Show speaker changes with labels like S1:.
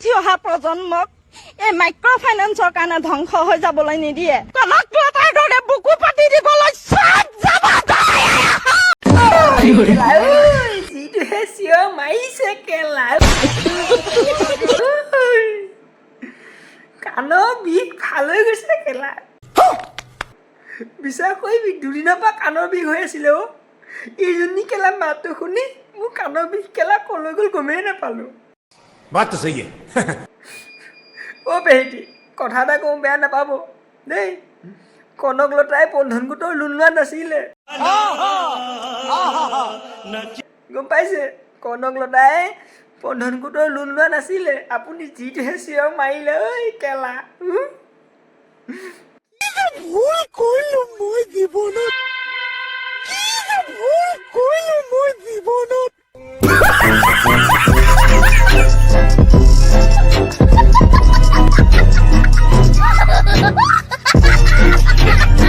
S1: উঠি অহা প্ৰজন্মক এই মাইক্ৰ ফাইনেন্সৰ কাৰণে ধ্বংস হৈ যাবলৈ নিদিয়ে। কনক লতাৰ দৰে বুকু পাতি দিবলৈ চব
S2: চিঞৰ মাৰিছে কেলা কাণৰ বিষ ভালো হৈ গৈছে কেলা বিশ্বাস কৰিবি দুদিনৰ পৰা কাণৰ বিষ হৈ আছিলে অ' এইজনী কেলা মাতটো শুনি মোৰ কাণৰ বিষ কেলা কলৈ গ'ল গমেই নাপালোঁ।
S3: बात तो सही है
S2: অ' পেহিটি কথা এটা কওঁ বেয়া নাপাব দেই কনক লতাই বন্ধন গোটৰ লোন লোৱা নাছিলে গম পাইছে কনক লতাই বন্ধন গোটৰ লোন লোৱা নাছিলে আপুনি যিটোহে চিঞৰ মাৰিলে ঐ কেলা উম।
S1: ভুল কৰিলো মই জীৱনত কি যে ভুল কৰিলো মই জীৱনত